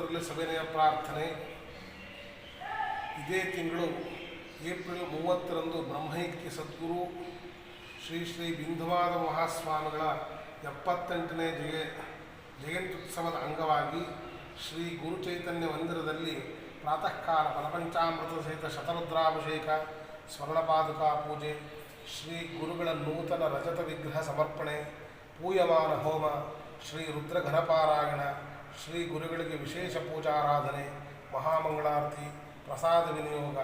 ಭಕ್ತರಲ್ಲಿ ಸವಿನಯ ಪ್ರಾರ್ಥನೆ. ಇದೇ ತಿಂಗಳು ಏಪ್ರಿಲ್ ಮೂವತ್ತರಂದು ಬ್ರಹ್ಮೈಕ್ಯ ಸದ್ಗುರು ಶ್ರೀ ಶ್ರೀ ಬಿಂಧವಾದ ಮಹಾಸ್ವಾಮಿಗಳ ಎಪ್ಪತ್ತೆಂಟನೇ ಜಯ ಜಯಂತ್ಯುತ್ಸವದ ಅಂಗವಾಗಿ ಶ್ರೀ ಗುರು ಚೈತನ್ಯ ಮಂದಿರದಲ್ಲಿ ಪ್ರಾತಃ ಕಾಲ ಫಲಪಂಚಾಮೃತ ಸಹಿತ ಶತರುದ್ರಾಭಿಷೇಕ, ಸ್ವರ್ಣಪಾದುಕಾ ಪೂಜೆ, ಶ್ರೀ ಗುರುಗಳ ನೂತನ ರಜತ ವಿಗ್ರಹ ಸಮರ್ಪಣೆ, ಪೂಯಮಾನ ಹೋಮ, ಶ್ರೀ ರುದ್ರ ಘನಪಾರಾಯಣ ಶ್ರೀ ಗುರುಗಳಿಗೆ ವಿಶೇಷ ಪೂಜಾರಾಧನೆ, ಮಹಾಮಂಗಳಾರತಿ, ಪ್ರಸಾದ ವಿನಿಯೋಗ,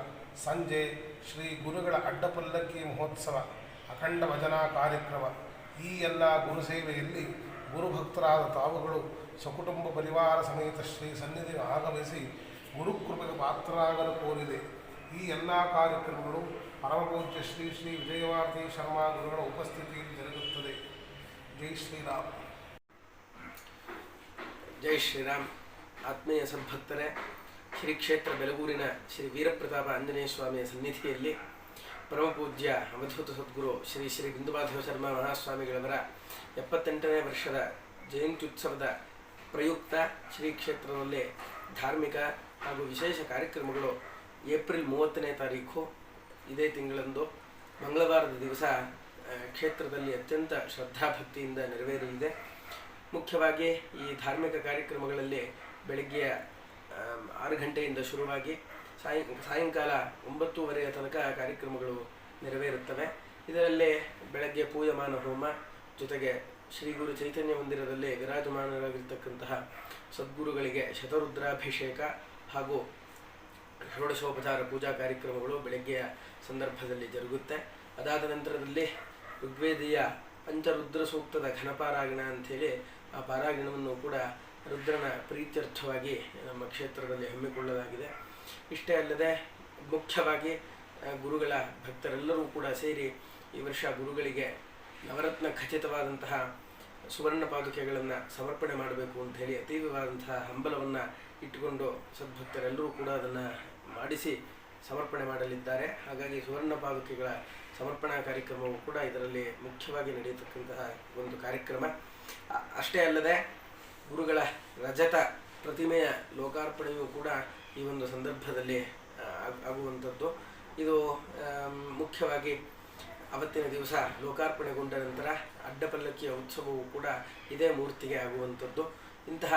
ಸಂಜೆ ಶ್ರೀ ಗುರುಗಳ ಅಡ್ಡಪಲ್ಲಕ್ಕಿ ಮಹೋತ್ಸವ, ಅಖಂಡ ಭಜನಾ ಕಾರ್ಯಕ್ರಮ. ಈ ಎಲ್ಲ ಗುರುಸೇವೆಯಲ್ಲಿ ಗುರುಭಕ್ತರಾದ ತಾವುಗಳು ಸಕುಟುಂಬ ಪರಿವಾರ ಸಮೇತ ಶ್ರೀ ಸನ್ನಿಧಿ ಆಗಮಿಸಿ ಗುರುಕೃಪೆಗೆ ಪಾತ್ರರಾಗಲು ಕೋರಿದೆ. ಈ ಎಲ್ಲ ಕಾರ್ಯಕ್ರಮಗಳು ಪರಮಪೂಜ್ಯ ಶ್ರೀ ಶ್ರೀ ವಿಜಯವಾರ್ತಿ ಶರ್ಮಾ ಗುರುಗಳ ಉಪಸ್ಥಿತಿಯಲ್ಲಿ ಜರುಗುತ್ತದೆ. ಜೈ ಶ್ರೀರಾಮ್. ಜೈ ಶ್ರೀರಾಮ್. ಆತ್ಮೀಯ ಸದ್ಭಕ್ತರೇ ಶ್ರೀ ಕ್ಷೇತ್ರ ಬೆಲಗೂರಿನ ಶ್ರೀ ವೀರಪ್ರತಾಪ ಆಂಜನೇಯ ಸ್ವಾಮಿಯ ಸನ್ನಿಧಿಯಲ್ಲಿ ಪರಮಪೂಜ್ಯ ಅವಧೂತ ಸದ್ಗುರು ಶ್ರೀ ಶ್ರೀ ಬಿಂದುಮಾಧವ ಶರ್ಮಾ ಮಹಾಸ್ವಾಮಿಗಳವರ ಎಪ್ಪತ್ತೆಂಟನೇ ವರ್ಷದ ಜಯಂತ್ಯುತ್ಸವದ ಪ್ರಯುಕ್ತ ಶ್ರೀ ಕ್ಷೇತ್ರದಲ್ಲಿ ಧಾರ್ಮಿಕ ಹಾಗೂ ವಿಶೇಷ ಕಾರ್ಯಕ್ರಮಗಳು ಏಪ್ರಿಲ್ ಮೂವತ್ತನೇ ತಾರೀಕು ಇದೇ ತಿಂಗಳಂದು ಮಂಗಳವಾರದ ದಿವಸ ಕ್ಷೇತ್ರದಲ್ಲಿ ಅತ್ಯಂತ ಶ್ರದ್ಧಾಭಕ್ತಿಯಿಂದ ನೆರವೇರಲಿದೆ. ಮುಖ್ಯವಾಗಿ ಈ ಧಾರ್ಮಿಕ ಕಾರ್ಯಕ್ರಮಗಳಲ್ಲಿ ಬೆಳಗ್ಗೆ ಆರು ಗಂಟೆಯಿಂದ ಶುರುವಾಗಿ ಸಾಯ, ಸಾಯಂಕಾಲ ಒಂಬತ್ತೂವರೆಯ ತನಕ ಕಾರ್ಯಕ್ರಮಗಳು ನೆರವೇರುತ್ತವೆ. ಇದರಲ್ಲಿ ಬೆಳಗ್ಗೆ ಪೂಜಮಾನ ಹೋಮ, ಜೊತೆಗೆ ಶ್ರೀ ಗುರು ಚೈತನ್ಯ ಮಂದಿರದಲ್ಲಿ ವಿರಾಜಮಾನರಾಗಿರ್ತಕ್ಕಂತಹ ಸದ್ಗುರುಗಳಿಗೆ ಶತರುದ್ರಾಭಿಷೇಕ ಹಾಗೂ ಷೋಡಶೋಪಚಾರ ಪೂಜಾ ಕಾರ್ಯಕ್ರಮಗಳು ಬೆಳಗ್ಗೆಯ ಸಂದರ್ಭದಲ್ಲಿ ಜರುಗುತ್ತೆ. ಅದಾದ ನಂತರದಲ್ಲಿ ಋಗ್ವೇದಿಯ ಪಂಚರುದ್ರ ಸೂಕ್ತದ ಘನಪಾರಾಯಣ ಅಂಥೇಳಿ ಆ ಪಾರಾಯಣವನ್ನು ಕೂಡ ರುದ್ರನ ಪ್ರೀತ್ಯರ್ಥವಾಗಿ ನಮ್ಮ ಕ್ಷೇತ್ರದಲ್ಲಿ ಹಮ್ಮಿಕೊಳ್ಳಲಾಗಿದೆ. ಇಷ್ಟೇ ಅಲ್ಲದೆ ಮುಖ್ಯವಾಗಿ ಗುರುಗಳ ಭಕ್ತರೆಲ್ಲರೂ ಕೂಡ ಸೇರಿ ಈ ವರ್ಷ ಗುರುಗಳಿಗೆ ನವರತ್ನ ಖಚಿತವಾದಂತಹ ಸುವರ್ಣ ಪಾದುಕೆಗಳನ್ನು ಸಮರ್ಪಣೆ ಮಾಡಬೇಕು ಅಂತ ಹೇಳಿ ಅತೀವವಾದಂತಹ ಹಂಬಲವನ್ನು ಇಟ್ಟುಕೊಂಡು ಸದ್ಭಕ್ತರೆಲ್ಲರೂ ಕೂಡ ಅದನ್ನು ಮಾಡಿಸಿ ಸಮರ್ಪಣೆ ಮಾಡಲಿದ್ದಾರೆ. ಹಾಗಾಗಿ ಸುವರ್ಣ ಪಾದುಕೆಗಳ ಸಮರ್ಪಣಾ ಕಾರ್ಯಕ್ರಮವು ಕೂಡ ಇದರಲ್ಲಿ ಮುಖ್ಯವಾಗಿ ನಡೆಯತಕ್ಕಂತಹ ಒಂದು ಕಾರ್ಯಕ್ರಮ. ಅಷ್ಟೇ ಅಲ್ಲದೆ ಗುರುಗಳ ರಜತ ಪ್ರತಿಮೆಯ ಲೋಕಾರ್ಪಣೆಯೂ ಕೂಡ ಈ ಒಂದು ಸಂದರ್ಭದಲ್ಲಿ ಆಗುವಂಥದ್ದು. ಇದು ಮುಖ್ಯವಾಗಿ ಅವತ್ತಿನ ದಿವಸ ಲೋಕಾರ್ಪಣೆಗೊಂಡ ನಂತರ ಅಡ್ಡಪಲ್ಲಕ್ಕಿಯ ಉತ್ಸವವು ಕೂಡ ಇದೇ ಮೂರ್ತಿಗೆ ಆಗುವಂಥದ್ದು. ಇಂತಹ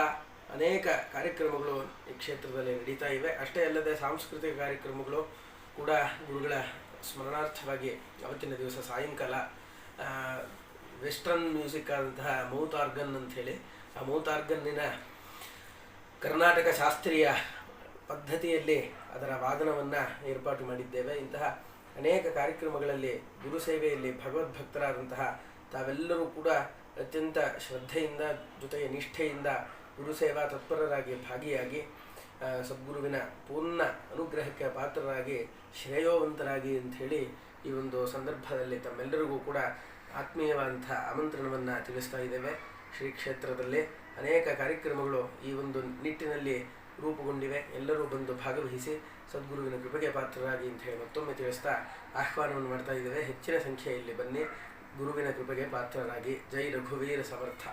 ಅನೇಕ ಕಾರ್ಯಕ್ರಮಗಳು ಈ ಕ್ಷೇತ್ರದಲ್ಲಿ ನಡೀತಾ ಇವೆ. ಅಷ್ಟೇ ಅಲ್ಲದೆ ಸಾಂಸ್ಕೃತಿಕ ಕಾರ್ಯಕ್ರಮಗಳು ಕೂಡ ಗುರುಗಳ ಸ್ಮರಣಾರ್ಥವಾಗಿ ಅವತ್ತಿನ ದಿವಸ ಸಾಯಂಕಾಲ ವೆಸ್ಟರ್ನ್ ಮ್ಯೂಸಿಕ್ ಆದಂತಹ ಮೌತ್ ಆರ್ಗನ್ ಅಂಥೇಳಿ, ಆ ಮೌತ್ ಆರ್ಗನ್ನಿನ ಕರ್ನಾಟಕ ಶಾಸ್ತ್ರೀಯ ಪದ್ಧತಿಯಲ್ಲಿ ಅದರ ವಾದನವನ್ನು ಏರ್ಪಾಟು ಮಾಡಿದ್ದೇವೆ. ಇಂತಹ ಅನೇಕ ಕಾರ್ಯಕ್ರಮಗಳಲ್ಲಿ ಗುರು ಸೇವೆಯಲ್ಲಿ ಭಗವದ್ಭಕ್ತರಾದಂತಹ ತಾವೆಲ್ಲರೂ ಕೂಡ ಅತ್ಯಂತ ಶ್ರದ್ಧೆಯಿಂದ ಜೊತೆಗೆ ನಿಷ್ಠೆಯಿಂದ ಗುರು ಸೇವಾ ತತ್ಪರರಾಗಿ ಭಾಗಿಯಾಗಿ ಸದ್ಗುರುವಿನ ಪೂರ್ಣ ಅನುಗ್ರಹಕ್ಕೆ ಪಾತ್ರರಾಗಿ, ಶ್ರೇಯೋವಂತರಾಗಿ ಅಂಥೇಳಿ ಈ ಒಂದು ಸಂದರ್ಭದಲ್ಲಿ ತಮ್ಮೆಲ್ಲರಿಗೂ ಕೂಡ ಆತ್ಮೀಯವಾದಂಥ ಆಮಂತ್ರಣವನ್ನು ತಿಳಿಸ್ತಾ ಇದ್ದೇವೆ. ಶ್ರೀ ಕ್ಷೇತ್ರದಲ್ಲಿ ಅನೇಕ ಕಾರ್ಯಕ್ರಮಗಳು ಈ ಒಂದು ನಿಟ್ಟಿನಲ್ಲಿ ರೂಪುಗೊಂಡಿವೆ. ಎಲ್ಲರೂ ಬಂದು ಭಾಗವಹಿಸಿ ಸದ್ಗುರುವಿನ ಕೃಪೆಗೆ ಪಾತ್ರರಾಗಿ ಅಂತ ಹೇಳಿ ಮತ್ತೊಮ್ಮೆ ತಿಳಿಸ್ತಾ ಆಹ್ವಾನವನ್ನು ಮಾಡ್ತಾ ಇದ್ದೇವೆ. ಹೆಚ್ಚಿನ ಸಂಖ್ಯೆಯಲ್ಲಿ ಬನ್ನಿ. ಗುರುವಿನ ಕೃಪೆಗೆ ಪಾತ್ರರಾಗಿ. ಜೈ ರಘುವೀರ ಸಮರ್ಥ.